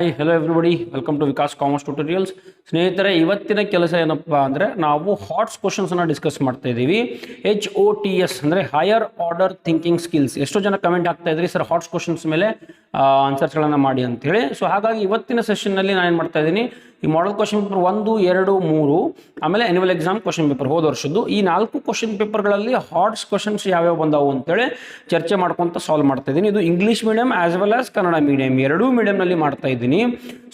Hi hello everybody welcome to Vikas commerce tutorials ಸ್ನೇಹಿತರೆ, ಇವತ್ತಿನ ಕೆಲಸ ಏನಪ್ಪ ಅಂದರೆ ನಾವು ಹಾಟ್ಸ್ ಕ್ವಶನ್ಸನ್ನು ಡಿಸ್ಕಸ್ ಮಾಡ್ತಾ ಇದ್ದೀವಿ. ಎಚ್ ಓ ಟಿ ಎಸ್ ಅಂದರೆ ಹೈಯರ್ ಆರ್ಡರ್ ಥಿಂಕಿಂಗ್ ಸ್ಕಿಲ್ಸ್ ಎಷ್ಟೋ ಜನ ಕಮೆಂಟ್ ಆಗ್ತಾ ಇದ್ರಿ ಸರ್ ಹಾಟ್ಸ್ ಕ್ವಶನ್ಸ್ ಮೇಲೆ ಆನ್ಸರ್ಸ್ಗಳನ್ನು ಮಾಡಿ ಅಂತೇಳಿ. ಸೊ ಹಾಗಾಗಿ ಇವತ್ತಿನ ಸೆಷನ್ನಲ್ಲಿ ನಾನು ಏನು ಮಾಡ್ತಾ ಇದ್ದೀನಿ, ಈ ಮಾಡಲ್ ಕ್ವಶನ್ ಪೇಪರ್ ಒಂದು, ಎರಡು, ಮೂರು, ಆಮೇಲೆ ಆ್ಯನ್ಯುವಲ್ ಎಕ್ಸಾಮ್ ಕ್ವಶನ್ ಪೇಪರ್ ಹೋದ ವರ್ಷದ್ದು. ಈ ನಾಲ್ಕು ಕ್ವಶನ್ ಪೇಪರ್ಗಳಲ್ಲಿ ಹಾಟ್ಸ್ ಕ್ವಶನ್ಸ್ ಯಾವ್ಯಾವ ಬಂದವು ಅಂತೇಳಿ ಚರ್ಚೆ ಮಾಡ್ಕೊಂತ ಸಾಲ್ವ್ ಮಾಡ್ತಾ ಇದ್ದೀನಿ. ಇದು English medium as well as Kannada medium ಎರಡೂ ಮೀಡಿಯಂನಲ್ಲಿ ಮಾಡ್ತಾ ಇದ್ದೀನಿ.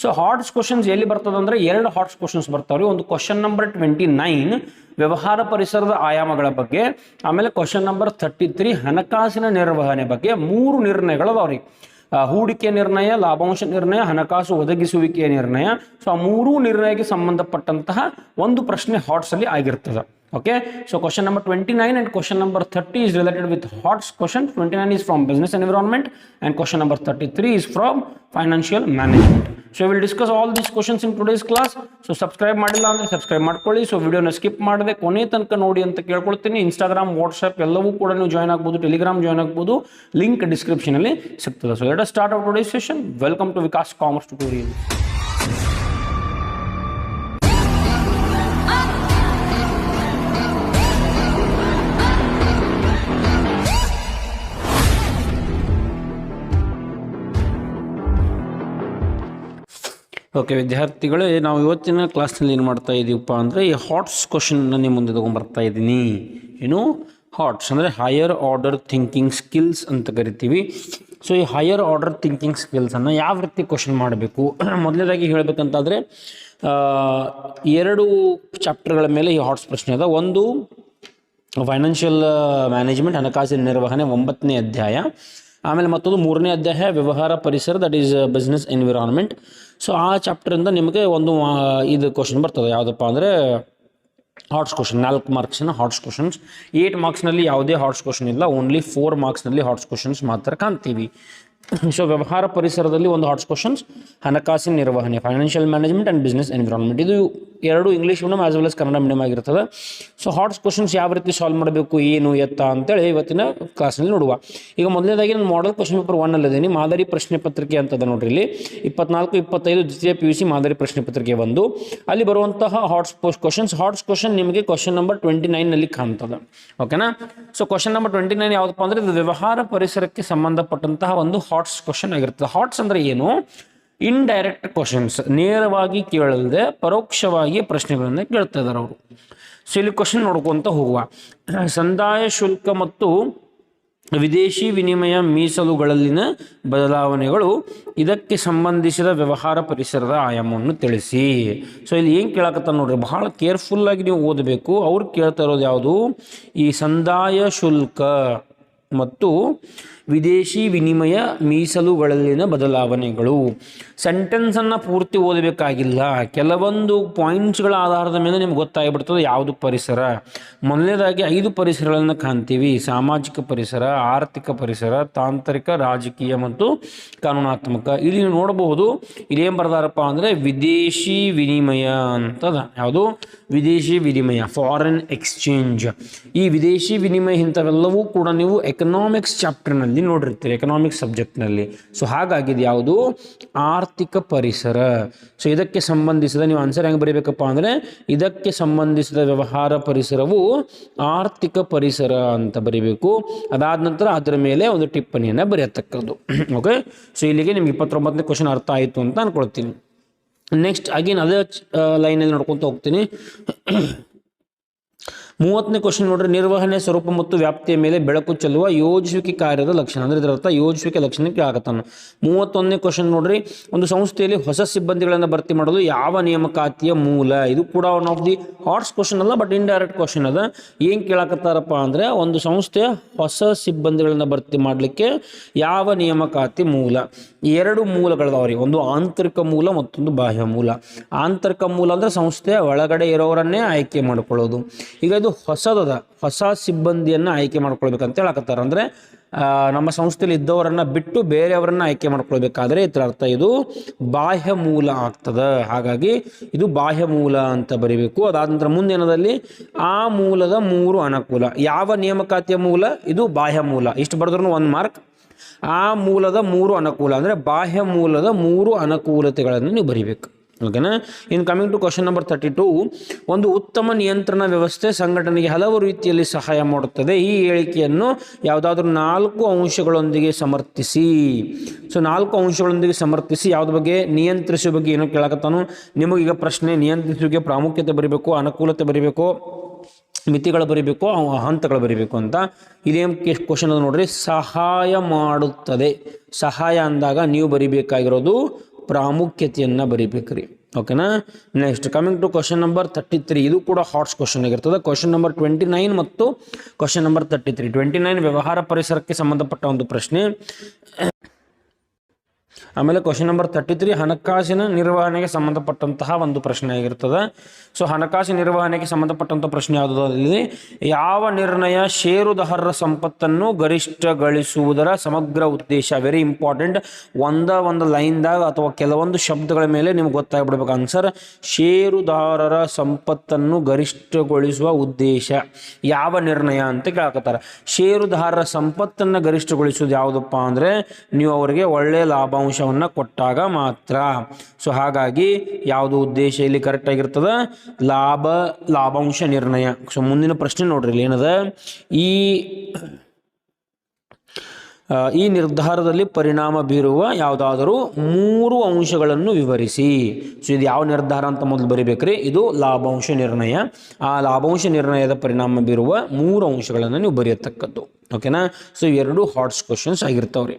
ಸೊ ಹಾಟ್ಸ್ ಕ್ವಶನ್ಸ್ ಎಲ್ಲಿ ಬರ್ತದೆ ಅಂದರೆ ಎರಡು ಹಾಟ್ಸ್ ಕ್ವಶನ್ಸ್ ಬರ್ತಾವ್ರಿ. ಒಂದು ಕ್ವಶನ್ ನಂಬರ್ ಟ್ವೆಂಟಿ ನೈನ್ ವ್ಯವಹಾರ ಪರಿಸರದ ಆಯಾಮಗಳ ಬಗ್ಗೆ, ಆಮೇಲೆ ಕ್ವಶನ್ ನಂಬರ್ ಥರ್ಟಿ ತ್ರೀ ಹಣಕಾಸಿನ ನಿರ್ವಹಣೆ ಬಗ್ಗೆ ಮೂರು ನಿರ್ಣಯಗಳು ಅದಾವ್ರಿ ಹೂಡಿಕೆ ನಿರ್ಣಯ, ಲಾಭಾಂಶ ನಿರ್ಣಯ, ಹಣಕಾಸು ಒದಗಿಸುವಿಕೆಯ ನಿರ್ಣಯ. ಸೊ ಆ ಮೂರೂ ನಿರ್ಣಯಕ್ಕೆ ಸಂಬಂಧಪಟ್ಟಂತಹ ಒಂದು ಪ್ರಶ್ನೆ ಹಾಟ್ಸ್ ಅಲ್ಲಿ ಆಗಿರ್ತದೆ. Okay number twenty nine and question number thirty is related with HOTS question twenty nine is from business environment and question number thirty three is from financial management so will discuss all these questions in today's class so subscribe ಮಾಡಿಲ್ಲ ಅಂದರೆ subscribe ಮಾಡ್ಕೊಳ್ಳಿ. So ವಿಡಿಯೋನ skip ಮಾಡದೆ ಕೊನೆ ತನಕ ನೋಡಿ ಅಂತ ಕೇಳ್ಕೊಳ್ತೀನಿ. ಇನ್ಸ್ಟಾಗ್ರಾಮ್ ವಾಟ್ಸ್ಆ್ಯಪ್ ಎಲ್ಲವೂ ಕೂಡ ನೀವು ಜಾಯ್ನ್ ಆಗ್ಬೋದು. ಟೆಲಿಗ್ರಾಮ್ ಜಾಯ್ನ್ ಆಗ್ಬೋದು. ಲಿಂಕ್ ಡಿಸ್ಕ್ರಿಪ್ಷನಲ್ಲಿ ಸಿಗ್ತದೆ. So let start out today session welcome to Vikas commerce tutorial okay, ವಿದ್ಯಾರ್ಥಿಗಳೇ, ನಾವು ಇವತ್ತಿನ ಕ್ಲಾಸ್ನಲ್ಲಿ ಏನು ಮಾಡ್ತಾ ಇದ್ದೀವಪ್ಪ ಅಂದರೆ, ಈ ಹಾಟ್ಸ್ ಕ್ವಶನ್ನ ನಿಮ್ಮ ಮುಂದೆ ತೊಗೊಂಬರ್ತಾ ಇದ್ದೀನಿ. ಏನು? ಹಾಟ್ಸ್ ಅಂದರೆ ಹೈಯರ್ ಆರ್ಡರ್ ಥಿಂಕಿಂಗ್ ಸ್ಕಿಲ್ಸ್ ಅಂತ ಕರಿತೀವಿ. ಸೊ ಈ ಹೈಯರ್ ಆರ್ಡರ್ ಥಿಂಕಿಂಗ್ ಸ್ಕಿಲ್ಸನ್ನು ಯಾವ ರೀತಿ ಕ್ವಶನ್ ಮಾಡಬೇಕು? ಮೊದಲನೇದಾಗಿ ಹೇಳಬೇಕಂತಾದರೆ ಎರಡು ಚಾಪ್ಟರ್ಗಳ ಮೇಲೆ ಈ ಹಾಟ್ಸ್ ಪ್ರಶ್ನೆ ಅದ. ಒಂದು ಫೈನಾನ್ಷಿಯಲ್ ಮ್ಯಾನೇಜ್ಮೆಂಟ್ ಹಣಕಾಸಿನ ನಿರ್ವಹಣೆ, ಒಂಬತ್ತನೇ ಅಧ್ಯಾಯ. ಆಮೇಲೆ ಮತ್ತೊಂದು ಮೂರನೇ ಅಧ್ಯಾಯ, ವ್ಯವಹಾರ ಪರಿಸರ that is business environment so ಆ ಚಾಪ್ಟರಿಂದ ನಿಮಗೆ ಒಂದು ಇದು ಕ್ವಶನ್ ಬರ್ತದೆ. ಯಾವುದಪ್ಪ ಅಂದರೆ ಹಾಟ್ಸ್ ಕ್ವಶನ್ ನಾಲ್ಕು ಮಾರ್ಕ್ಸಿನ ಹಾಟ್ಸ್ ಕ್ವಶನ್ಸ್ ಏಯ್ಟ್ ಮಾರ್ಕ್ಸ್ನಲ್ಲಿ ಯಾವುದೇ ಹಾಟ್ಸ್ ಕ್ವಶನ್ ಇಲ್ಲ. ಓನ್ಲಿ ಫೋರ್ ಮಾರ್ಕ್ಸ್ನಲ್ಲಿ ಹಾಟ್ಸ್ ಕ್ವಶನ್ಸ್ ಮಾತ್ರ ಕಾಣ್ತೀವಿ. ಸೊ ವ್ಯವಹಾರ ಪರಿಸರದಲ್ಲಿ ಒಂದು ಹಾಟ್ಸ್ ಕ್ವಶನ್ಸ್ ಹಣಕಾಸಿನ ನಿರ್ವಹಣೆ financial management and business environment ಇದು ಎರಡು English medium as well as Kannada medium ಆಗಿರ್ತದೆ ಸೊ ಹಾಟ್ಸ್ ಕ್ವಶನ್ಸ್ ಯಾವ ರೀತಿ ಸಾಲ್ವ್ ಮಾಡಬೇಕು ಏನು, ಎತ್ತ ಅಂತೇಳಿ ಇವತ್ತಿನ ಕ್ಲಾಸ್ನಲ್ಲಿ ನೋಡುವ. ಈಗ ಮೊದಲನೇದಾಗಿ ನಾನು ಮಾಡಲ್ ಕ್ವಶನ್ ಪೇಪರ್ ಒನ್ ಅಲ್ಲಿದ್ದೀನಿ. ಮಾದರಿ ಪ್ರಶ್ನೆ ಪತ್ರಿಕೆ ಅಂತದ ನೋಡ್ರಿ ಇಲ್ಲಿ. ಇಪ್ಪತ್ನಾಲ್ಕು, ಇಪ್ಪತ್ತೈದು, ದ್ವಿತೀಯ ಪಿ ಯು ಸಿ ಮಾದರಿ ಪ್ರಶ್ನೆ ಪತ್ರಿಕೆ ಒಂದು ಅಲ್ಲಿ ಬರುವಂತಹ ಹಾಟ್ಸ್ ಕ್ವಶನ್ಸ್ ಹಾಟ್ಸ್ ಕ್ವಶನ್ ನಿಮಗೆ ಕ್ವಶನ್ ನಂಬರ್ ಟ್ವೆಂಟಿ ನೈನ್ನಲ್ಲಿ ಕಾಣ್ತದೆ. ಓಕೆನಾ so question number twenty nine ಯಾವುದಪ್ಪ ಅಂದರೆ ಇದು ವ್ಯವಹಾರ ಪರಿಸರಕ್ಕೆ ಸಂಬಂಧಪಟ್ಟಂತಹ ಒಂದು ಹಾಟ್ಸ್ ಕ್ವಶನ್ ಆಗಿರ್ತದೆ ಹಾಟ್ಸ್ ಅಂದ್ರೆ ಏನು? ಇಂಡೈರೆಕ್ಟ್ ಕ್ವಶನ್ಸ್ ನೇರವಾಗಿ ಕೇಳದೆ ಪರೋಕ್ಷವಾಗಿ ಪ್ರಶ್ನೆಗಳನ್ನು ಕೇಳ್ತಾ ಇದ್ದಾರೆ ಅವರು. ಸೊ ಇಲ್ಲಿ ಕ್ವಶನ್ ನೋಡ್ಕೊಂತ ಹೋಗುವ. ಸಂದಾಯ ಶುಲ್ಕ ಮತ್ತು ವಿದೇಶಿ ವಿನಿಮಯ ಮೀಸಲುಗಳಲ್ಲಿನ ಬದಲಾವಣೆಗಳು ಇದಕ್ಕೆ ಸಂಬಂಧಿಸಿದ ವ್ಯವಹಾರ ಪರಿಸರದ ಆಯಾಮವನ್ನು ತಿಳಿಸಿ. ಸೊ ಇಲ್ಲಿ ಏನು ಕೇಳಕತ್ತ ನೋಡ್ರಿ, ಬಹಳ ಕೇರ್ಫುಲ್ಲಾಗಿ ನೀವು ಓದಬೇಕು. ಅವ್ರು ಕೇಳ್ತಾ ಇರೋದು ಯಾವುದು? ಈ ಸಂದಾಯ ಶುಲ್ಕ ಮತ್ತು ವಿದೇಶಿ ವಿನಿಮಯ ಮೀಸಲುಗಳಲ್ಲಿನ ಬದಲಾವಣೆಗಳು. ಸೆಂಟೆನ್ಸನ್ನು ಪೂರ್ತಿ ಓದಬೇಕಾಗಿಲ್ಲ. ಕೆಲವೊಂದು ಪಾಯಿಂಟ್ಸ್ಗಳ ಆಧಾರದ ಮೇಲೆ ನಿಮ್ಗೆ ಗೊತ್ತಾಗಿಬಿಡ್ತದೆ ಯಾವುದು ಪರಿಸರ. ಮೊದಲನೇದಾಗಿ ಐದು ಪರಿಸರಗಳನ್ನು ಕಾಣ್ತೀವಿ. ಸಾಮಾಜಿಕ ಪರಿಸರ, ಆರ್ಥಿಕ ಪರಿಸರ, ತಾಂತ್ರಿಕ, ರಾಜಕೀಯ ಮತ್ತು ಕಾನೂನಾತ್ಮಕ. ಇಲ್ಲಿ ನೀವು ನೋಡಬಹುದು ಇದೇನು ಬರ್ದಾರಪ್ಪ ಅಂದರೆ ವಿದೇಶಿ ವಿನಿಮಯ ಅಂತದ. ಯಾವುದು? ವಿದೇಶಿ ವಿನಿಮಯ ಫಾರಿನ್ ಎಕ್ಸ್ಚೇಂಜ್ ಈ ವಿದೇಶಿ ವಿನಿಮಯ ಇಂಥವೆಲ್ಲವೂ ಕೂಡ ನೀವು ಎಕನಾಮಿಕ್ಸ್ ಚಾಪ್ಟರ್ನಲ್ಲಿ ನೋಡಿರ್ತೀರಿ ಎಕನಾಮಿಕ್ಸ್ ಸಬ್ಜೆಕ್ಟ್ನಲ್ಲಿ ಸೊ ಹಾಗಾಗಿ ಇದು ಯಾವುದು? ಆರ್ಥಿಕ ಪರಿಸರ. ಸೊ ಇದಕ್ಕೆ ಸಂಬಂಧಿಸಿದ ನೀವು ಆನ್ಸರ್ ಹೆಂಗೆ ಬರೀಬೇಕಪ್ಪ ಅಂದರೆ, ಇದಕ್ಕೆ ಸಂಬಂಧಿಸಿದ ವ್ಯವಹಾರ ಪರಿಸರವು ಆರ್ಥಿಕ ಪರಿಸರ ಅಂತ ಬರೀಬೇಕು. ಅದಾದ ನಂತರ ಅದರ ಮೇಲೆ ಒಂದು ಟಿಪ್ಪಣಿಯನ್ನು ಬರೆಯತಕ್ಕದ್ದು. ಓಕೆ ಸೊ ಇಲ್ಲಿಗೆ ನಿಮ್ಗೆ ಇಪ್ಪತ್ತೊಂಬತ್ತನೇ ಕ್ವಶನ್ ಅರ್ಥ ಆಯಿತು ಅಂತ ಅಂದ್ಕೊಳ್ತೀನಿ ನೆಕ್ಸ್ಟ್ ಅಗೇನ್ ಅದೇ ಲೈನಲ್ಲಿ ನೋಡ್ಕೊತ ಹೋಗ್ತೀನಿ. ಮೂವತ್ತನೇ ಕ್ವಶನ್ ನೋಡ್ರಿ, ನಿರ್ವಹಣೆ ಸ್ವರೂಪ ಮತ್ತು ವ್ಯಾಪ್ತಿಯ ಮೇಲೆ ಬೆಳಕು ಚೆಲ್ಲುವ ಯೋಜಿಸುವಿಕೆ ಕಾರ್ಯದ ಲಕ್ಷಣ. ಅಂದ್ರೆ ಇದರರ್ಥ ಯೋಜಿಸುವಿಕೆ ಲಕ್ಷಣಕ್ಕೆ ಆಗತ್ತಾನ ಮೂವತ್ತೊಂದನೇ ಕ್ವಶನ್ ನೋಡ್ರಿ, ಒಂದು ಸಂಸ್ಥೆಯಲ್ಲಿ ಹೊಸ ಸಿಬ್ಬಂದಿಗಳನ್ನು ಭರ್ತಿ ಮಾಡಲು ಯಾವ ನೇಮಕಾತಿಯ ಮೂಲ? ಇದು ಕೂಡ one of the HOTS question ಅಲ್ಲ ಬಟ್ ಇಂಡೈರೆಕ್ಟ್ ಕ್ವಶನ್ ಅದ. ಏನ್ ಕೇಳಕತ್ತಾರಪ್ಪ ಅಂದ್ರೆ, ಒಂದು ಸಂಸ್ಥೆಯ ಹೊಸ ಸಿಬ್ಬಂದಿಗಳನ್ನು ಭರ್ತಿ ಮಾಡಲಿಕ್ಕೆ ಯಾವ ನೇಮಕಾತಿ ಮೂಲ? ಎರಡು ಮೂಲಗಳದಾವ್ರಿ ಒಂದು ಆಂತರಿಕ ಮೂಲ ಮತ್ತೊಂದು ಬಾಹ್ಯ ಮೂಲ. ಆಂತರಿಕ ಮೂಲ ಅಂದ್ರೆ ಸಂಸ್ಥೆಯ ಒಳಗಡೆ ಇರೋರನ್ನೇ ಆಯ್ಕೆ ಮಾಡಿಕೊಳ್ಳೋದು. ಈಗ ಇದು ಹೊಸದದ, ಹೊಸ ಸಿಬ್ಬಂದಿಯನ್ನು ಆಯ್ಕೆ ಮಾಡ್ಕೊಳ್ಬೇಕಂತ ಹೇಳಕತ್ತಾರ. ಅಂದ್ರೆ ನಮ್ಮ ಸಂಸ್ಥೆಯಲ್ಲಿ ಇದ್ದವರನ್ನ ಬಿಟ್ಟು ಬೇರೆಯವರನ್ನ ಆಯ್ಕೆ ಮಾಡ್ಕೊಳ್ಬೇಕಾದ್ರೆ ಇದರ ಅರ್ಥ ಇದು ಬಾಹ್ಯ ಮೂಲ ಆಗ್ತದ. ಹಾಗಾಗಿ ಇದು ಬಾಹ್ಯ ಮೂಲ ಅಂತ ಬರಿಬೇಕು. ಅದಾದ ನಂತರ ಮುಂದಿನದಲ್ಲಿ ಆ ಮೂಲದ ಮೂರು ಅನುಕೂಲ. ಯಾವ ನೇಮಕಾತಿಯ ಮೂಲ? ಇದು ಬಾಹ್ಯ ಮೂಲ. ಇಷ್ಟು ಬರೆದ್ರು ಒಂದು ಮಾರ್ಕ್. ಆ ಮೂಲದ ಮೂರು ಅನುಕೂಲ. ಅಂದರೆ ಬಾಹ್ಯ ಮೂಲದ ಮೂರು ಅನುಕೂಲತೆಗಳನ್ನು ನೀವು ಬರೀಬೇಕು. ಓಕೆನಾ? In coming to question number thirty two ಒಂದು ಉತ್ತಮ ನಿಯಂತ್ರಣ ವ್ಯವಸ್ಥೆ ಸಂಘಟನೆಗೆ ಹಲವು ರೀತಿಯಲ್ಲಿ ಸಹಾಯ ಮಾಡುತ್ತದೆ. ಈ ಹೇಳಿಕೆಯನ್ನು ಯಾವುದಾದ್ರೂ ನಾಲ್ಕು ಅಂಶಗಳೊಂದಿಗೆ ಸಮರ್ಥಿಸಿ. ಸೊ ನಾಲ್ಕು ಅಂಶಗಳೊಂದಿಗೆ ಸಮರ್ಥಿಸಿ ಯಾವ್ದ್ರ ಬಗ್ಗೆ? ನಿಯಂತ್ರಿಸುವ ಬಗ್ಗೆ ಏನೋ ಕೇಳಕತ್ತಾನು. ನಿಮಗೀಗ ಪ್ರಶ್ನೆ, ನಿಯಂತ್ರಿಸುವಿಕೆ, ಪ್ರಾಮುಖ್ಯತೆ ಬರೀಬೇಕು, ಅನುಕೂಲತೆ ಬರೀಬೇಕು, ಮಿತಿಗಳು ಬರೀಬೇಕು ಹಂತಗಳು ಬರೀಬೇಕು ಅಂತ. ಇದೇನು ಕ್ವಶನ್ ಅದು ನೋಡ್ರಿ, ಸಹಾಯ ಮಾಡುತ್ತದೆ. ಸಹಾಯ ಅಂದಾಗ ನೀವು ಬರಿಬೇಕಾಗಿರೋದು ಪ್ರಾಮುಖ್ಯತೆಯನ್ನು ಬರೀಬೇಕ್ರಿ. ಓಕೆನಾ next coming to question number thirty three ಇದು ಕೂಡ ಹಾಟ್ಸ್ ಕ್ವಶನ್ ಆಗಿರ್ತದೆ. ಕ್ವಶನ್ ನಂಬರ್ ಟ್ವೆಂಟಿ ನೈನ್ ಮತ್ತು question number thirty three twenty nine ವ್ಯವಹಾರ ಪರಿಸರಕ್ಕೆ ಸಂಬಂಧಪಟ್ಟ ಒಂದು ಪ್ರಶ್ನೆ. ಆಮೇಲೆ ಕ್ವಶನ್ ನಂಬರ್ ತರ್ಟಿ ತ್ರೀ ಹಣಕಾಸಿನ ನಿರ್ವಹಣೆಗೆ ಸಂಬಂಧಪಟ್ಟಂತಹ ಒಂದು ಪ್ರಶ್ನೆ ಆಗಿರ್ತದೆ. ಸೊ ಹಣಕಾಸಿನ ನಿರ್ವಹಣೆಗೆ ಸಂಬಂಧಪಟ್ಟಂತಹ ಪ್ರಶ್ನೆ ಯಾವುದಲ್ಲಿ ಯಾವ ನಿರ್ಣಯ ಷೇರುದಾರರ ಸಂಪತ್ತನ್ನು ಗರಿಷ್ಠಗೊಳಿಸುವುದರ ಸಮಗ್ರ ಉದ್ದೇಶ? ವೆರಿ ಇಂಪಾರ್ಟೆಂಟ್ ಒಂದ ಒಂದು ಲೈನ್ದಾಗ ಅಥವಾ ಕೆಲವೊಂದು ಶಬ್ದಗಳ ಮೇಲೆ ನಿಮ್ಗೆ ಗೊತ್ತಾಗ್ಬಿಡ್ಬೇಕು. ಆನ್ಸರ್ ಷೇರುದಾರರ ಸಂಪತ್ತನ್ನು ಗರಿಷ್ಠಗೊಳಿಸುವ ಉದ್ದೇಶ. ಯಾವ ನಿರ್ಣಯ ಅಂತ ಕೇಳಕತ್ತಾರ. ಷೇರುದಾರರ ಸಂಪತ್ತನ್ನು ಗರಿಷ್ಠಗೊಳಿಸುವುದು ಯಾವುದಪ್ಪ ಅಂದರೆ, ನೀವು ಅವರಿಗೆ ಒಳ್ಳೆಯ ಲಾಭಾಂಶವನ್ನು ಕೊಟ್ಟಾಗ ಮಾತ್ರ. ಸೊ ಹಾಗಾಗಿ ಯಾವುದು ಉದ್ದೇಶ ಇಲ್ಲಿ ಕರೆಕ್ಟ್ ಆಗಿರ್ತದೆ? ಲಾಭ, ಲಾಭಾಂಶ ನಿರ್ಣಯ. ಸೊ ಮುಂದಿನ ಪ್ರಶ್ನೆ ನೋಡ್ರಿ ಇಲ್ಲಿ ಏನದ? ಈ ಈ ನಿರ್ಧಾರದಲ್ಲಿ ಪರಿಣಾಮ ಬೀರುವ ಯಾವುದಾದರೂ ಮೂರು ಅಂಶಗಳನ್ನು ವಿವರಿಸಿ. ಸೊ ಇದು ಯಾವ ನಿರ್ಧಾರ ಅಂತ ಮೊದಲು ಬರಿಬೇಕ್ರಿ. ಇದು ಲಾಭಾಂಶ ನಿರ್ಣಯ. ಆ ಲಾಭಾಂಶ ನಿರ್ಣಯದ ಪರಿಣಾಮ ಬೀರುವ ಮೂರು ಅಂಶಗಳನ್ನು ನೀವು ಬರೆಯತಕ್ಕದ್ದು. ಓಕೆನಾ ಸೊ ಎರಡು ಹಾಟ್ಸ್ ಕ್ವಶನ್ಸ್ ಆಗಿರ್ತಾವ್ರಿ.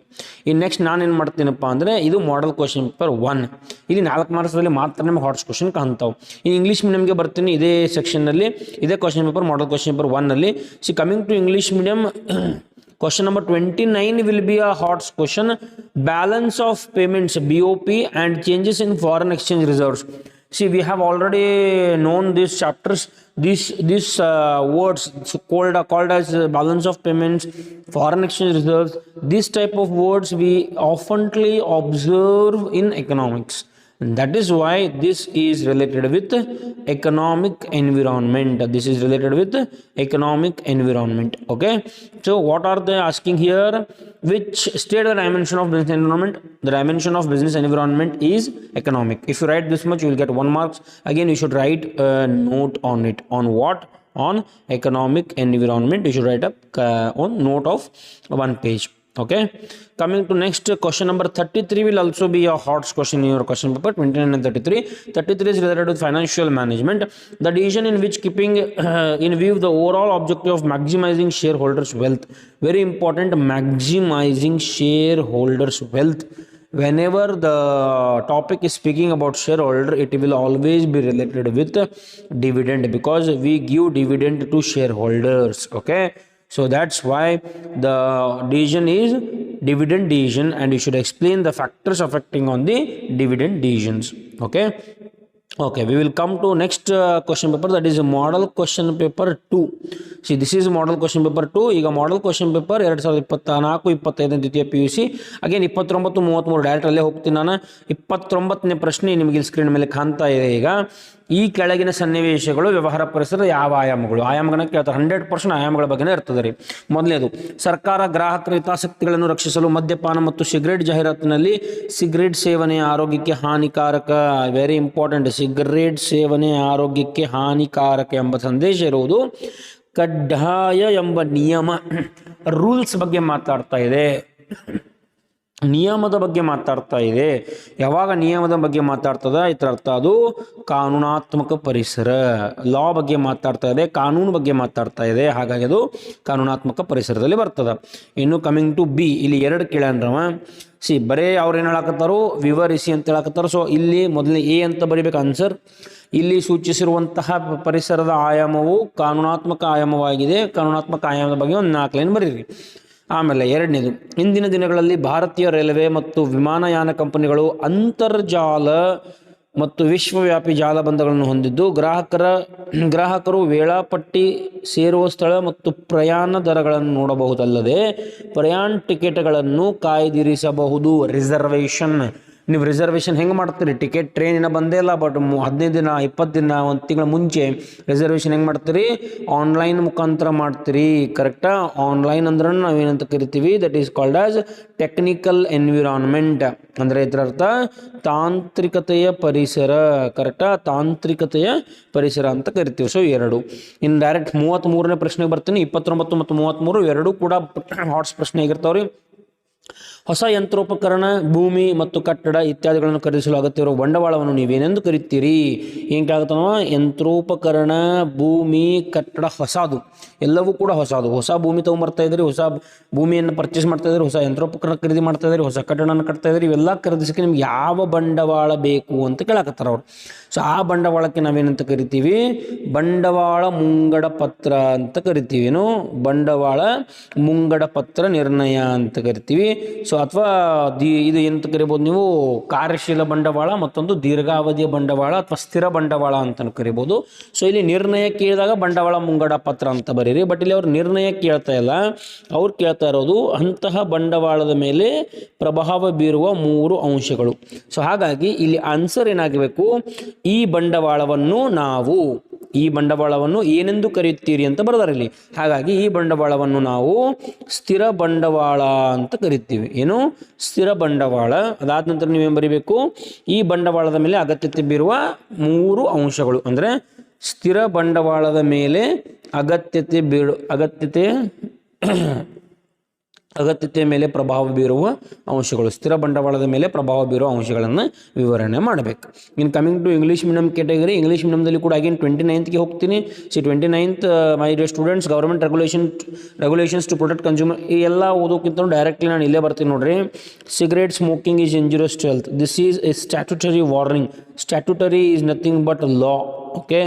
ಈ ನೆಕ್ಸ್ಟ್ ನಾನೇನು ಮಾಡ್ತೀನಪ್ಪ ಅಂದರೆ, ಇದು ಮಾಡಲ್ ಕ್ವಶನ್ ಪೇಪರ್ ಒನ್ ಇಲ್ಲಿ ನಾಲ್ಕು ಮಾರ್ಕ್ಸಲ್ಲಿ ಮಾತ್ರ ನಿಮ್ಗೆ ಹಾಟ್ಸ್ ಕ್ವಶನ್ ಕಾಣ್ತಾವೆ. ಈ ಇಂಗ್ಲೀಷ್ ಮೀಡಿಯಮ್ಗೆ ಬರ್ತೀನಿ ಇದೇ ಸೆಕ್ಷನ್ನಲ್ಲಿ ಇದೇ question paper model question paper ಒನ್ನಲ್ಲಿ see coming to English medium Question number 29 will be a hot question. Balance of payments, BOP, and changes in foreign exchange reserves. See, we have already known these chapters. These these uh, words called called as uh, balance of payments, foreign exchange reserves. This type of words we oftenly observe in economics. That is why this is related with economic environment. This is related with economic environment okay? So what are they asking here? Which state the dimension of business environment? The dimension of business environment is economic. If you write this much you will get one marks. Again you should write a note on it. On what? On economic environment. You should write up uh, on note of one page okay? Coming to next question number 33 will also be a hot question in your question paper 29 and 33 33 is related with financial management. The decision in which keeping uh, in view the overall objective of maximizing shareholders wealth. Very important maximizing shareholders wealth. Whenever the topic is speaking about shareholder it will always be related with dividend because we give dividend to shareholders okay so that's why the decision is dividend decision and you should explain the factors affecting on the dividend decisions okay okay we will come to next uh, question paper that is model question paper 2 see this is model question paper 2 ಈಗ model question paper ಎರಡು ಸಾವಿರದ ಇಪ್ಪತ್ತ ನಾಲ್ಕು ಇಪ್ಪತ್ತೈದನೇ ದ್ವಿತೀಯ P U see again ಇಪ್ಪತ್ತೊಂಬತ್ತು ಮೂವತ್ತ್ಮೂರು direct ಅಲ್ಲೇ ಹೋಗ್ತೀನಿ ನಾನು ಇಪ್ಪತ್ತೊಂಬತ್ತನೇ ಪ್ರಶ್ನೆ ನಿಮಗೆ ಇಲ್ಲಿ ಸ್ಕ್ರೀನ್ ಮೇಲೆ ಕಾಣ್ತಾ ಇದೆ ಈಗ ಈ ಕೆಳಗಿನ ಸನ್ನಿವೇಶಗಳು ವ್ಯವಹಾರ ಪರಿಸರದ ಯಾವ ಆಯಾಮಗಳು? ಆಯಾಮಗಳನ್ನ ಕೇಳ್ತಾರೆ. ಹಂಡ್ರೆಡ್ ಪರ್ಸೆಂಟ್ ಆಯಾಮಗಳ ಬಗ್ಗೆನೇ ಇರ್ತದೆ ರೀ. ಮೊದಲನೇದು, ಸರ್ಕಾರ ಗ್ರಾಹಕರ ಹಿತಾಸಕ್ತಿಗಳನ್ನು ರಕ್ಷಿಸಲು ಮದ್ಯಪಾನ ಮತ್ತು ಸಿಗರೇಟ್ ಜಾಹೀರಾತಿನಲ್ಲಿ ಸಿಗರೇಟ್ ಸೇವನೆ ಆರೋಗ್ಯಕ್ಕೆ ಹಾನಿಕಾರಕ ವೆರಿ ಇಂಪಾರ್ಟೆಂಟ್ ಸಿಗರೇಟ್ ಸೇವನೆ ಆರೋಗ್ಯಕ್ಕೆ ಹಾನಿಕಾರಕ ಎಂಬ ಸಂದೇಶ ಇರುವುದು ಕಡ್ಡಾಯ ಎಂಬ ನಿಯಮ ರೂಲ್ಸ್ ಬಗ್ಗೆ ಮಾತಾಡ್ತಾ ಇದೆ. ನಿಯಮದ ಬಗ್ಗೆ ಮಾತಾಡ್ತಾ ಇದೆ. ಯಾವಾಗ ನಿಯಮದ ಬಗ್ಗೆ ಮಾತಾಡ್ತದ? ಇದರ ಅರ್ಥ ಅದು ಕಾನೂನಾತ್ಮಕ ಪರಿಸರ. ಲಾ ಬಗ್ಗೆ ಮಾತಾಡ್ತಾ ಇದೆ, ಕಾನೂನು ಬಗ್ಗೆ ಮಾತಾಡ್ತಾ ಇದೆ. ಹಾಗಾಗಿ ಅದು ಕಾನೂನಾತ್ಮಕ ಪರಿಸರದಲ್ಲಿ ಬರ್ತದ. ಇನ್ನು ಕಮಿಂಗ್ ಟು ಬಿ ಇಲ್ಲಿ ಎರಡು ಕೇಳ್ಯಾನ್ರವ ಸಿ, ಬರೇ ಅವ್ರು ಏನು ಹೇಳಕತ್ತಾರೋ? ವಿವರಿಸಿ ಅಂತ ಹೇಳಕತ್ತಾರ. ಸೊ ಇಲ್ಲಿ ಮೊದಲನೇ ಎ ಅಂತ ಬರಿಬೇಕು ಆನ್ಸರ್ ಇಲ್ಲಿ ಸೂಚಿಸಿರುವಂತಹ ಪರಿಸರದ ಆಯಾಮವು ಕಾನೂನಾತ್ಮಕ ಆಯಾಮವಾಗಿದೆ. ಕಾನೂನಾತ್ಮಕ ಆಯಾಮದ ಬಗ್ಗೆ ಒಂದು ನಾಲ್ಕು ಲೈನ್ ಬರೀರಿ. ಆಮೇಲೆ ಎರಡನೇದು ಇಂದಿನ ದಿನಗಳಲ್ಲಿ ಭಾರತೀಯ ರೈಲ್ವೆ ಮತ್ತು ವಿಮಾನಯಾನ ಕಂಪನಿಗಳು ಅಂತರ್ಜಾಲ ಮತ್ತು ವಿಶ್ವವ್ಯಾಪಿ ಜಾಲಬಂಧಗಳನ್ನು ಹೊಂದಿದ್ದು, ಗ್ರಾಹಕರ, ಗ್ರಾಹಕರು ವೇಳಾಪಟ್ಟಿ ಸೇರುವ ಸ್ಥಳ ಮತ್ತು ಪ್ರಯಾಣ ದರಗಳನ್ನು ನೋಡಬಹುದಲ್ಲದೆ, ಪ್ರಯಾಣ ಟಿಕೆಟ್ಗಳನ್ನು ಕಾಯ್ದಿರಿಸಬಹುದು. ರಿಸರ್ವೇಷನ್ ನೀವು ರಿಸರ್ವೇಷನ್ ಹೆಂಗೆ ಮಾಡ್ತೀರಿ? ಟಿಕೆಟ್ ಟ್ರೈನಿನ ಬಂದೇ ಇಲ್ಲ ಬಟ್ ಹದಿನೈದು ದಿನ, ಇಪ್ಪತ್ತು ದಿನ, ಒಂದು ತಿಂಗಳ ಮುಂಚೆ ರಿಸರ್ವೇಷನ್ ಹೆಂಗೆ ಮಾಡ್ತೀರಿ? ಆನ್ಲೈನ್ ಮುಖಾಂತರ ಮಾಡ್ತೀರಿ ಕರೆಕ್ಟಾ ಆನ್ಲೈನ್ ಅಂದ್ರೆ ನಾವೇನಂತ ಕರಿತೀವಿ? That is called as technical environment ಅಂದರೆ ಇದರ ಅರ್ಥ ತಾಂತ್ರಿಕತೆಯ ಪರಿಸರ ಕರೆಕ್ಟಾ ತಾಂತ್ರಿಕತೆಯ ಪರಿಸರ ಅಂತ ಕರಿತೀವಿ. ಸೊ ಎರಡು. ಇನ್ನು ಡೈರೆಕ್ಟ್ ಮೂವತ್ತ್ಮೂರನೇ ಪ್ರಶ್ನೆಗೆ ಬರ್ತೀನಿ. ಇಪ್ಪತ್ತೊಂಬತ್ತು ಮತ್ತು ಮೂವತ್ತ್ಮೂರು ಎರಡೂ ಕೂಡ ಹಾಟ್ಸ್ ಪ್ರಶ್ನೆ ಆಗಿರ್ತಾವ್ರಿ. ಹೊಸ ಯಂತ್ರೋಪಕರಣ, ಭೂಮಿ ಮತ್ತು ಕಟ್ಟಡ ಇತ್ಯಾದಿಗಳನ್ನು ಖರೀದಿಸಲು ಅಗತ್ಯವಿರುವ ಬಂಡವಾಳವನ್ನು ನೀವೇನೆಂದು ಕರೀತೀರಿ? ಏನಾಗುತ್ತನವ ಯಂತ್ರೋಪಕರಣ, ಭೂಮಿ, ಕಟ್ಟಡ ಹೊಸದು, ಎಲ್ಲವೂ ಕೂಡ ಹೊಸದು. ಹೊಸ ಭೂಮಿ ತೊಗೊಂಬರ್ತಾ ಇದ್ರಿ ಹೊಸ ಭೂಮಿಯನ್ನು ಪರ್ಚೇಸ್ ಮಾಡ್ತಾ ಇದ್ರಿ ಹೊಸ ಯಂತ್ರೋಪಕರಣ ಖರೀದಿ ಮಾಡ್ತಾ ಇದ್ರಿ ಹೊಸ ಕಟ್ಟಡನ ಕಟ್ತಾ ಇದ್ರಿ ಇವೆಲ್ಲ ಖರೀದಿಸಕ್ಕೆ ನಿಮ್ಗೆ ಯಾವ ಬಂಡವಾಳ ಬೇಕು ಅಂತ ಕೇಳಕತ್ತಾರ ಅವ್ರು. ಸೊ ಆ ಬಂಡವಾಳಕ್ಕೆ ನಾವೇನಂತ ಕರಿತೀವಿ? ಬಂಡವಾಳ ಮುಂಗಡ ಪತ್ರ ಅಂತ ಕರಿತೀವಿ. ಏನು? ಬಂಡವಾಳ ಮುಂಗಡ ಪತ್ರ ನಿರ್ಣಯ ಅಂತ ಕರಿತೀವಿ. ಸೊ ಅಥವಾ ದಿ ಇದು ಎಂತ ಕರಿಬೋದು ನೀವು ಕಾರ್ಯಶೀಲ ಬಂಡವಾಳ ಮತ್ತೊಂದು ದೀರ್ಘಾವಧಿಯ ಬಂಡವಾಳ ಅಥವಾ ಸ್ಥಿರ ಬಂಡವಾಳ ಅಂತ ಕರಿಬೋದು. ಸೊ ಇಲ್ಲಿ ನಿರ್ಣಯ ಕೇಳಿದಾಗ ಬಂಡವಾಳ ಮುಂಗಡ ಪತ್ರ ಅಂತ ಬರೀರಿ. ಬಟ್ ಇಲ್ಲಿ ಅವ್ರು ನಿರ್ಣಯ ಕೇಳ್ತಾ ಇಲ್ಲ. ಅವ್ರು ಕೇಳ್ತಾ ಇರೋದು ಅಂತಹ ಬಂಡವಾಳದ ಮೇಲೆ ಪ್ರಭಾವ ಬೀರುವ ಮೂರು ಅಂಶಗಳು. ಸೊ ಹಾಗಾಗಿ ಇಲ್ಲಿ ಆನ್ಸರ್ ಏನಾಗಬೇಕು? ಈ ಬಂಡವಾಳವನ್ನು ನಾವು ಈ ಬಂಡವಾಳವನ್ನು ಏನೆಂದು ಕರೆಯುತ್ತೀರಿ ಅಂತ ಬರೆದಾರೆ ಇಲ್ಲಿ. ಹಾಗಾಗಿ ಈ ಬಂಡವಾಳವನ್ನು ನಾವು ಸ್ಥಿರ ಬಂಡವಾಳ ಅಂತ ಕರಿತೀವಿ. ಏನು? ಸ್ಥಿರ ಬಂಡವಾಳ. ಅದಾದ ನಂತರ ನೀವೇನು ಬರೀಬೇಕು? ಈ ಬಂಡವಾಳದ ಮೇಲೆ ಅಗತ್ಯತೆ ಬೀರುವ ಮೂರು ಅಂಶಗಳು. ಅಂದರೆ ಸ್ಥಿರ ಬಂಡವಾಳದ ಮೇಲೆ ಅಗತ್ಯತೆ ಬೀಳು ಅಗತ್ಯತೆ ಅಗತ್ಯತೆಯ ಮೇಲೆ ಪ್ರಭಾವ ಬೀರುವ ಅಂಶಗಳು, ಸ್ಥಿರ ಬಂಡವಾಳದ ಮೇಲೆ ಪ್ರಭಾವ ಬೀರುವ ಅಂಶಗಳನ್ನು ವಿವರಣೆ ಮಾಡಬೇಕು. ಇನ್ನು coming to English medium category English ಮೀಡಿಯಂದಲ್ಲಿ ಕೂಡ ಅಗೇನ್ ಟ್ವೆಂಟಿ ನೈನ್ತ್ಗೆ ಹೋಗ್ತೀನಿ. See twenty ninth my students government regulation regulations to protect consumer ಈ ಎಲ್ಲ ಓದೋಕ್ಕಿಂತ ಡೈರೆಕ್ಟ್ಲಿ ನಾನು ಇಲ್ಲೇ ಬರ್ತೀನಿ ನೋಡ್ರಿ. Cigarette smoking is injurious to health this is a statutory warning statutory is nothing but law okay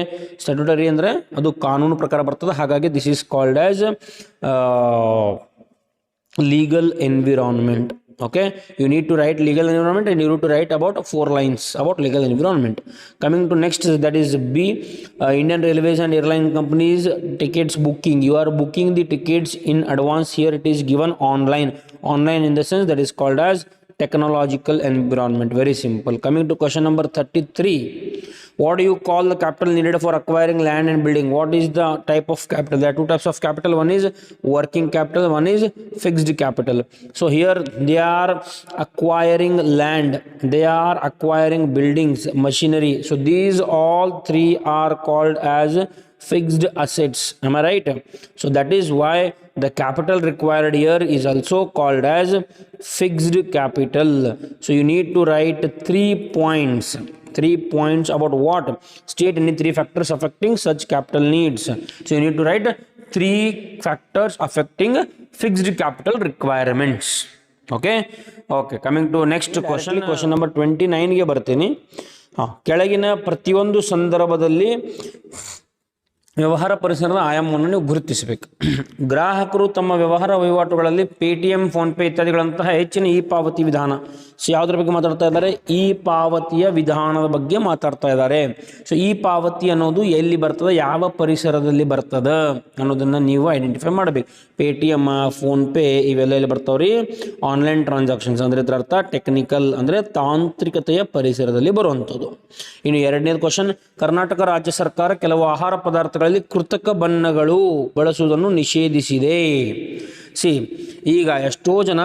statutory ಅಂದರೆ ಅದು ಕಾನೂನು ಪ್ರಕಾರ ಬರ್ತದೆ. ಹಾಗಾಗಿ this is called as legal environment okay? You need to write legal environment and you need to write about four lines about legal environment. Coming to next that is b uh, indian railways and airline companies tickets booking. You are booking the tickets in advance. Here it is given online. Online in the sense that is called as technological environment. Very simple. Coming to question number 33 what do you call the capital needed for acquiring land and building? What is the type of capital? There are two types of capital. One is working capital one is fixed capital. So here they are acquiring land. They are acquiring buildings machinery. So these all three are called as fixed assets. Am i right? So that is why the capital required here is also called as fixed capital. So you need to write three points three points about what state any three factors affecting such capital needs so you need to write three factors affecting fixed capital requirements Okay? Okay coming to next question. Question number twenty ನೈನ್ಗೆ ಬರ್ತೀನಿ ಹಾಂ ಕೆಳಗಿನ ಪ್ರತಿಯೊಂದು ಸಂದರ್ಭದಲ್ಲಿ ವ್ಯವಹಾರ ಪರಿಸರದ ಆಯಾಮವನ್ನು ನೀವು ಗುರುತಿಸಬೇಕು. ಗ್ರಾಹಕರು ತಮ್ಮ ವ್ಯವಹಾರ ವಹಿವಾಟುಗಳಲ್ಲಿ ಪೇಟಿಎಂ, ಫೋನ್ಪೇ ಇತ್ಯಾದಿಗಳಂತಹ ಹೆಚ್ಚಿನ ಇ ಪಾವತಿ ವಿಧಾನ. ಸೊ ಯಾವುದ್ರ ಬಗ್ಗೆ ಮಾತಾಡ್ತಾ ಇದ್ದಾರೆ? ಇ ಪಾವತಿಯ ವಿಧಾನದ ಬಗ್ಗೆ ಮಾತಾಡ್ತಾ ಇದ್ದಾರೆ. ಸೊ ಇ ಪಾವತಿ ಅನ್ನೋದು ಎಲ್ಲಿ ಬರ್ತದೆ, ಯಾವ ಪರಿಸರದಲ್ಲಿ ಬರ್ತದೆ ಅನ್ನೋದನ್ನು ನೀವು ಐಡೆಂಟಿಫೈ ಮಾಡಬೇಕು. ಪೇಟಿಎಮ್ ಫೋನ್ಪೇ ಇವೆಲ್ಲ ಎಲ್ಲಿ ಬರ್ತಾವ್ರಿ? ಆನ್ಲೈನ್ ಟ್ರಾನ್ಸಾಕ್ಷನ್ಸ್ ಅಂದರೆ ಇದರ ಅರ್ಥ ಟೆಕ್ನಿಕಲ್ ಅಂದರೆ ತಾಂತ್ರಿಕತೆಯ ಪರಿಸರದಲ್ಲಿ ಬರುವಂಥದ್ದು. ಇನ್ನು ಎರಡನೇದು ಕ್ವಶನ್ ಕರ್ನಾಟಕ ರಾಜ್ಯ ಸರ್ಕಾರ ಕೆಲವು ಆಹಾರ ಪದಾರ್ಥಗಳಲ್ಲಿ ಕೃತಕ ಬಣ್ಣಗಳು ಬಳಸುವುದನ್ನು ನಿಷೇಧಿಸಿದೆ. ಸಿ, ಈಗ ಎಷ್ಟೋ ಜನ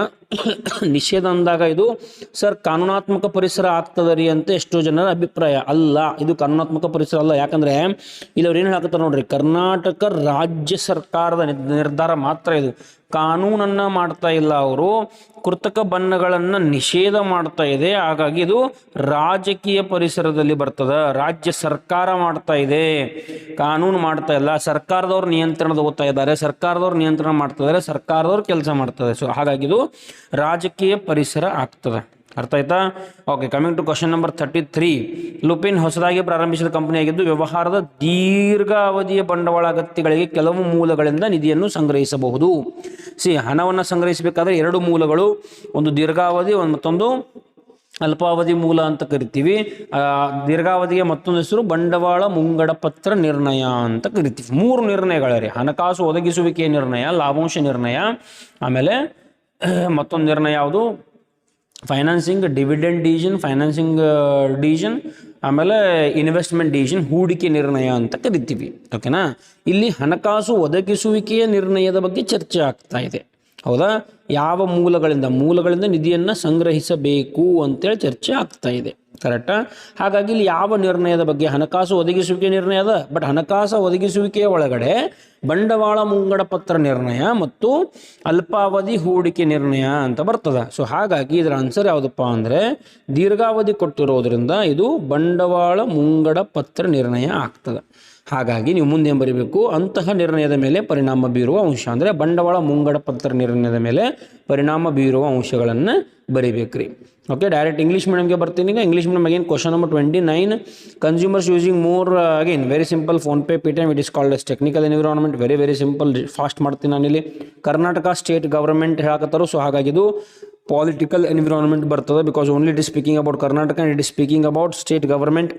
ನಿಷೇಧ ಅಂದಾಗ ಇದು, ಸರ್, ಕಾನೂನಾತ್ಮಕ ಪರಿಸರ ಆಗ್ತದ ರೀ ಅಂತ ಎಷ್ಟೋ ಜನರ ಅಭಿಪ್ರಾಯ. ಅಲ್ಲ, ಇದು ಕಾನೂನಾತ್ಮಕ ಪರಿಸರ ಅಲ್ಲ. ಯಾಕಂದರೆ ಇಲ್ಲಿ ಅವ್ರು ಏನು ಹೇಳಕತ್ತಾರೆ ನೋಡ್ರಿ, ಕರ್ನಾಟಕ ರಾಜ್ಯ ಸರ್ಕಾರದ ನಿರ್- ನಿರ್ಧಾರ ಮಾತ್ರ ಇದು. ಕಾನೂನನ್ನು ಮಾಡ್ತಾ ಇಲ್ಲ ಅವರು. ಕೃತಕ ಬಣ್ಣಗಳನ್ನು ನಿಷೇಧ ಮಾಡ್ತಾ ಇದೆ. ಹಾಗಾಗಿ ಇದು ರಾಜಕೀಯ ಪರಿಸರದಲ್ಲಿ ಬರ್ತದ. ರಾಜ್ಯ ಸರ್ಕಾರ ಮಾಡ್ತಾ ಇದೆ. ಕಾನೂನು ಮಾಡ್ತಾ ಇಲ್ಲ. ಸರ್ಕಾರದವ್ರು ನಿಯಂತ್ರಣದ ಓದ್ತಾ ಇದ್ದಾರೆ. ಸರ್ಕಾರದವ್ರು ನಿಯಂತ್ರಣ ಮಾಡ್ತಾ ಇದ್ದಾರೆ. ಸರ್ಕಾರದವ್ರು ಕೆಲಸ ಮಾಡ್ತದೆ ಸೊ ಹಾಗಾಗಿ ಇದು ರಾಜಕೀಯ ಪರಿಸರ ಆಗ್ತದೆ. ಅರ್ಥ ಆಯ್ತಾ? Okay coming to question number thirty three Lupin ಹೊಸದಾಗಿ ಪ್ರಾರಂಭಿಸಿದ ಕಂಪನಿಯಾಗಿದ್ದು ವ್ಯವಹಾರದ ದೀರ್ಘಾವಧಿಯ ಬಂಡವಾಳ ಅಗತ್ಯಗಳಿಗೆ ಕೆಲವು ಮೂಲಗಳಿಂದ ನಿಧಿಯನ್ನು ಸಂಗ್ರಹಿಸಬಹುದು. ಸಿ ಹಣವನ್ನು ಸಂಗ್ರಹಿಸಬೇಕಾದ್ರೆ ಎರಡು ಮೂಲಗಳು, ಒಂದು ದೀರ್ಘಾವಧಿ ಒಂದು ಮತ್ತೊಂದು ಅಲ್ಪಾವಧಿ ಮೂಲ ಅಂತ ಕರಿತೀವಿ. ದೀರ್ಘಾವಧಿಗೆ ಮತ್ತೊಂದು ಹೆಸರು ಬಂಡವಾಳ ಮುಂಗಡ ಪತ್ರ ನಿರ್ಣಯ ಅಂತ ಕರಿತೀವಿ. ಮೂರು ನಿರ್ಣಯಗಳ ಹಣಕಾಸು ಒದಗಿಸುವಿಕೆಯ ನಿರ್ಣಯ, ಲಾಭಾಂಶ ನಿರ್ಣಯ, ಆಮೇಲೆ ಮತ್ತೊಂದು ನಿರ್ಣಯ ಯಾವುದು? Financing dividend division financing division ಆಮೇಲೆ ಇನ್ವೆಸ್ಟ್ಮೆಂಟ್ ಡಿವಿಷನ್ ಹೂಡಿಕೆ ನಿರ್ಣಯ ಅಂತ ಕರಿತೀವಿ. ಓಕೆನಾ ಇಲ್ಲಿ ಹಣಕಾಸು ಒದಗಿಸುವಿಕೆಯ ನಿರ್ಣಯದ ಬಗ್ಗೆ ಚರ್ಚೆ ಆಗ್ತಾ ಇದೆ. ಹೌದಾ? ಯಾವ ಮೂಲಗಳಿಂದ? ಮೂಲಗಳಿಂದ ನಿಧಿಯನ್ನು ಸಂಗ್ರಹಿಸಬೇಕು ಅಂತೇಳಿ ಚರ್ಚೆ ಆಗ್ತಾ ಇದೆ. ಕರೆಕ್ಟಾ? ಹಾಗಾಗಿ ಇಲ್ಲಿ ಯಾವ ನಿರ್ಣಯದ ಬಗ್ಗೆ? ಹಣಕಾಸು ಒದಗಿಸುವಿಕೆ ನಿರ್ಣಯ ಅದ. ಬಟ್ ಹಣಕಾಸು ಒದಗಿಸುವಿಕೆಯ ಒಳಗಡೆ ಬಂಡವಾಳ ಮುಂಗಡ ಪತ್ರ ನಿರ್ಣಯ ಮತ್ತು ಅಲ್ಪಾವಧಿ ಹೂಡಿಕೆ ನಿರ್ಣಯ ಅಂತ ಬರ್ತದೆ. ಸೊ ಹಾಗಾಗಿ ಇದರ ಆನ್ಸರ್ ಯಾವುದಪ್ಪ ಅಂದರೆ ದೀರ್ಘಾವಧಿ ಕೊಟ್ಟಿರೋದ್ರಿಂದ ಇದು ಬಂಡವಾಳ ಮುಂಗಡ ಪತ್ರ ನಿರ್ಣಯ ಆಗ್ತದೆ. ಹಾಗಾಗಿ ನೀವು ಮುಂದೆ ಬರೀಬೇಕು? ಅಂತಹ ನಿರ್ಣಯದ ಮೇಲೆ ಪರಿಣಾಮ ಬೀರುವ ಅಂಶ. ಅಂದರೆ ಬಂಡವಾಳ ಮುಂಗಡ ಪತ್ರ ನಿರ್ಣಯದ ಮೇಲೆ ಪರಿಣಾಮ ಬೀರುವ ಅಂಶಗಳನ್ನು ಬರಿಬೇಕ್ರಿ ಓಕೆ ಡೈರೆಕ್ಟ್ ಇಂಗ್ಲೀಷ್ ಮೀಡಿಯಮ್ಗೆ ಬರ್ತೀನಿ ಈಗ English medium again question number twenty nine consumers using more again very simple PhonePe Paytm it is called as technical environment very very simple fast ಮಾಡ್ತೀನಿ ನಾನಿಲ್ಲಿ ಕರ್ನಾಟಕ ಸ್ಟೇಟ್ ಗವರ್ಮೆಂಟ್ ಹೇಳಕತ್ತಾರೋ ಸೊ ಹಾಗಾಗಿ ಇದು political environment ಬರ್ತದೆ because only it is speaking about Karnataka and it is speaking about state government.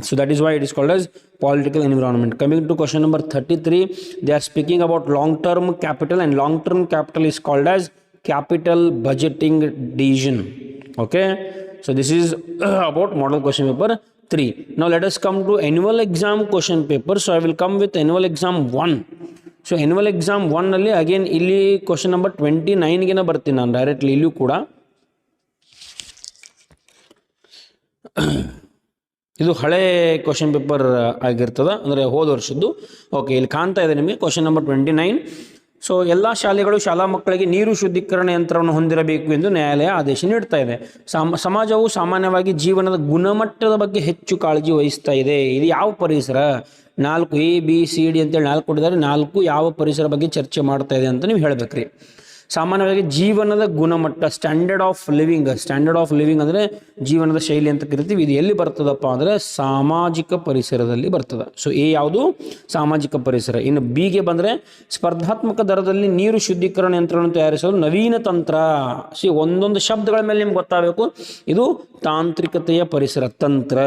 So that is why it is called as political environment. Coming to question number 33 they are speaking about long term capital and long term capital is called as capital budgeting decision okay so this is about model question paper 3 now let us come to annual exam question paper so i will come with annual exam 1 so annual exam ಒನ್ನಲ್ಲಿ again ಇಲ್ಲಿ question number twenty ನೈನ್ಗೆನ ಬರ್ತೀನಿ ನಾನು directly ಇಲ್ಲಿಯೂ ಕೂಡ ಇದು ಹಳೆ question paper ಆಗಿರ್ತದ ಅಂದರೆ ಹೋದ ವರ್ಷದ್ದು ಓಕೆ ಇಲ್ಲಿ ಕಾಣ್ತಾ ಇದೆ ನಿಮಗೆ question number twenty nine so ಎಲ್ಲ ಶಾಲೆಗಳು ಶಾಲಾ ಮಕ್ಕಳಿಗೆ ನೀರು ಶುದ್ಧೀಕರಣ ಯಂತ್ರವನ್ನು ಹೊಂದಿರಬೇಕು ಎಂದು ನ್ಯಾಯಾಲಯ ಆದೇಶ ನೀಡ್ತಾ ಇದೆ. ಸಮ, ಸಮಾಜವು ಸಾಮಾನ್ಯವಾಗಿ ಜೀವನದ ಗುಣಮಟ್ಟದ ಬಗ್ಗೆ ಹೆಚ್ಚು ಕಾಳಜಿ ವಹಿಸ್ತಾ ಇದೆ. ಇದು ಯಾವ ಪರಿಸರ? ನಾಲ್ಕು ಎ ಬಿ ಸಿ ಡಿ ಅಂತೇಳಿ ನಾಲ್ಕು ಕೊಟ್ಟಿದ್ದಾರೆ. ನಾಲ್ಕು ಯಾವ ಪರಿಸರ ಬಗ್ಗೆ ಚರ್ಚೆ ಮಾಡ್ತಾ ಇದೆ ಅಂತ ನೀವು ಹೇಳ್ಬೇಕ್ರಿ. ಸಾಮಾನ್ಯವಾಗಿ ಜೀವನದ ಗುಣಮಟ್ಟ standard of living standard of living ಅಂದರೆ ಜೀವನದ ಶೈಲಿ ಅಂತ ಕರಿತೀವಿ. ಇದು ಎಲ್ಲಿ ಬರ್ತದಪ್ಪ ಅಂದರೆ ಸಾಮಾಜಿಕ ಪರಿಸರದಲ್ಲಿ ಬರ್ತದೆ. ಸೊ ಎ ಯಾವುದು? ಸಾಮಾಜಿಕ ಪರಿಸರ. ಇನ್ನು ಬಿಗೆ ಬಂದರೆ ಸ್ಪರ್ಧಾತ್ಮಕ ದರದಲ್ಲಿ ನೀರು ಶುದ್ಧೀಕರಣ ಯಂತ್ರವನ್ನು ತಯಾರಿಸಲು ನವೀನ ತಂತ್ರ. ಸಿ ಒಂದೊಂದು ಶಬ್ದಗಳ ಮೇಲೆ ನಿಮ್ಗೆ ಗೊತ್ತಾಗಬೇಕು. ಇದು ತಾಂತ್ರಿಕತೆಯ ಪರಿಸರ ತಂತ್ರ.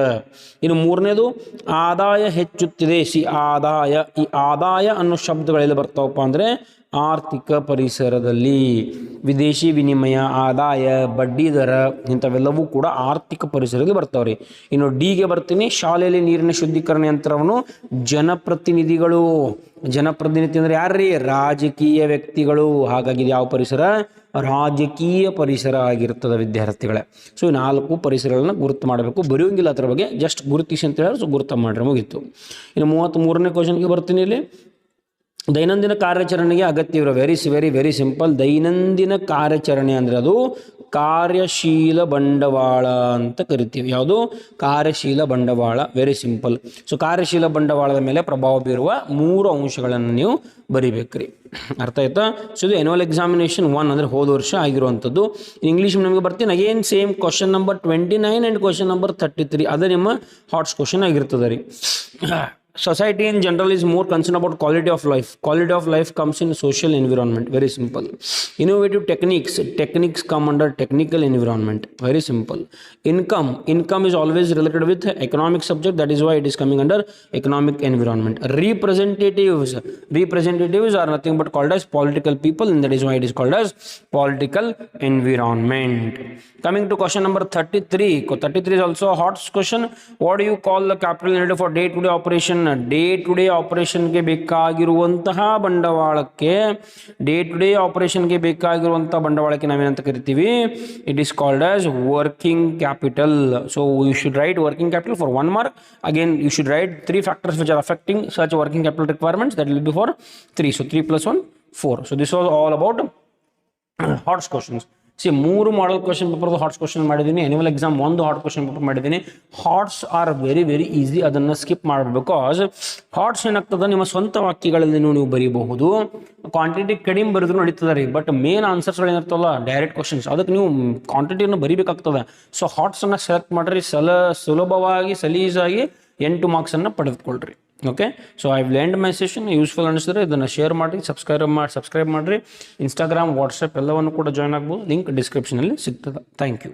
ಇನ್ನು ಮೂರನೇದು, ಆದಾಯ ಹೆಚ್ಚುತ್ತಿದೆ. ಸಿ ಆದಾಯ. ಈ ಆದಾಯ ಅನ್ನೋ ಶಬ್ದಗಳೆಲ್ಲ ಬರ್ತಾವಪ್ಪ ಅಂದರೆ ಆರ್ಥಿಕ ಪರಿಸರದಲ್ಲಿ ವಿದೇಶಿ ವಿನಿಮಯ, ಆದಾಯ, ಬಡ್ಡಿ ದರ ಇಂಥವೆಲ್ಲವೂ ಕೂಡ ಆರ್ಥಿಕ ಪರಿಸರದಲ್ಲಿ ಬರ್ತಾವ್ರಿ. ಇನ್ನು ಡಿಗೆ ಬರ್ತೀನಿ, ಶಾಲೆಯಲ್ಲಿ ನೀರಿನ ಶುದ್ಧೀಕರಣ ಯಂತ್ರವನ್ನು ಜನಪ್ರತಿನಿಧಿಗಳು. ಜನಪ್ರತಿನಿಧಿ ಅಂದ್ರೆ ಯಾರ್ರಿ? ರಾಜಕೀಯ ವ್ಯಕ್ತಿಗಳು. ಹಾಗಾಗಿ ಯಾವ ಪರಿಸರ? ರಾಜಕೀಯ ಪರಿಸರ ಆಗಿರ್ತದೆ ವಿದ್ಯಾರ್ಥಿಗಳೇ. ಸೊ ನಾಲ್ಕು ಪರಿಸರಗಳನ್ನ ಗುರುತು ಮಾಡಬೇಕು. ಬರೆಯೋಂಗಿಲ್ಲ ಅದರ ಬಗ್ಗೆ, ಜಸ್ಟ್ ಗುರುತಿಸಿ ಅಂತ ಹೇಳಿದ್ರೆ ಸೊ ಗುರುತು ಮಾಡ್ರೆ ಮುಗೀತು. ಇನ್ನು ಮೂವತ್ತ್ ಮೂರನೇ ಕ್ವಶನ್ಗೆ ಬರ್ತೀನಿ ಇಲ್ಲಿ. ದೈನಂದಿನ ಕಾರ್ಯಾಚರಣೆಗೆ ಅಗತ್ಯವಿರೋ ವೆರಿ ವೆರಿ ವೆರಿ ಸಿಂಪಲ್ ದೈನಂದಿನ ಕಾರ್ಯಾಚರಣೆ ಅಂದರೆ ಅದು ಕಾರ್ಯಶೀಲ ಬಂಡವಾಳ ಅಂತ ಕರಿತೀವಿ. ಯಾವುದು? ಕಾರ್ಯಶೀಲ ಬಂಡವಾಳ ವೆರಿ ಸಿಂಪಲ್ ಸೊ ಕಾರ್ಯಶೀಲ ಬಂಡವಾಳದ ಮೇಲೆ ಪ್ರಭಾವ ಬೀರುವ ಮೂರು ಅಂಶಗಳನ್ನು ನೀವು ಬರಿಬೇಕ್ರಿ. ಅರ್ಥ ಆಯ್ತಾ? ಸೊ ಇದು ಎನ್ಯುವಲ್ ಎಕ್ಸಾಮಿನೇಷನ್ ಒನ್ ಅಂದರೆ ಹೋದ ವರ್ಷ ಆಗಿರುವಂಥದ್ದು. ಇಂಗ್ಲೀಷ್ ನಿಮಗೆ ಬರ್ತೀನಿ. Again same question number twenty nine and question number thirty three ಅದೇ ನಿಮ್ಮ ಹಾಟ್ಸ್ ಕ್ವಶನ್ ಆಗಿರ್ತದೆ ರೀ. Society in general is more concerned about quality of life. Quality of life comes in social environment. Very simple. Innovative techniques. Techniques come under technical environment. Very simple. Income. Income is always related with economic subject. That is why it is coming under economic environment. Representatives. Representatives are nothing but called as political people and that is why it is called as political environment. Coming to question number 33 33 is also a hot question. What do you call the capital needed for day to day operation day to day ಆಪರೇಷನ್ಗೆ ಬೇಕಾಗಿರುವಂತಹ ಬಂಡವಾಳಕ್ಕೆ day to day ಆಪರೇಷನ್ಗೆ ಬೇಕಾಗಿರುವಂತಹ ಬಂಡವಾಳಕ್ಕೆ ನಾವೇನಂತ ಕರಿತೀವಿ? It is called as working capital so you should write working capital for one mark again you should write three factors which are affecting such working capital requirements that will be for three so three plus one four so this was all about HOTS questions see ಮೂರು model question ಪೇಪರ್ದು HOTS question ಮಾಡಿದ್ದೀನಿ annual exam ಒಂದು hot question paper ಮಾಡಿದ್ದೀನಿ HOTS are very very easy ಅದನ್ನು skip ಮಾಡಬೇಕು because HOTS ಏನಾಗ್ತದೆ? ನಿಮ್ಮ ಸ್ವಂತ ವಾಕ್ಯಗಳಲ್ಲಿ ನೀವು ಬರೀಬಹುದು. ಕ್ವಾಂಟಿಟಿ ಕಡಿಮೆ ಬರೆದ್ರು ನಡೀತದೆ ರೀ. ಬಟ್ ಮೇನ್ ಆನ್ಸರ್ಸ್ಗಳು ಏನಿರ್ತಲ್ಲ ಡೈರೆಕ್ಟ್ ಕ್ವಶನ್ಸ್ ಅದಕ್ಕೆ ನೀವು ಕ್ವಾಂಟಿಟಿಯನ್ನು ಬರೀಬೇಕಾಗ್ತದೆ. ಸೊ ಹಾಟ್ಸನ್ನು ಸೆಲೆಕ್ಟ್ ಮಾಡಿರಿ. ಸಲ, ಸುಲಭವಾಗಿ, ಸಲೀಸಾಗಿ ಎಂಟು ಮಾರ್ಕ್ಸನ್ನು ಪಡೆದುಕೊಳ್ರಿ. Okay so I land my session useful ಅನಿಸಿದ್ರೆ ಇದನ್ನು ಶೇರ್ ಮಾಡಿ ಸಬ್ಸ್ಕ್ರೈಬ್ ಮಾಡಿ ಸಬ್ಸ್ಕ್ರೈಬ್ ಮಾಡಿರಿ. ಇನ್ಸ್ಟಾಗ್ರಾಮ್ ವಾಟ್ಸಪ್ ಎಲ್ಲವನ್ನು ಕೂಡ ಜಾಯ್ನ್ ಆಗ್ಬೋದು. ಲಿಂಕ್ ಡಿಸ್ಕ್ರಿಪ್ಷನಲ್ಲಿ ಸಿಗ್ತದೆ. Thank you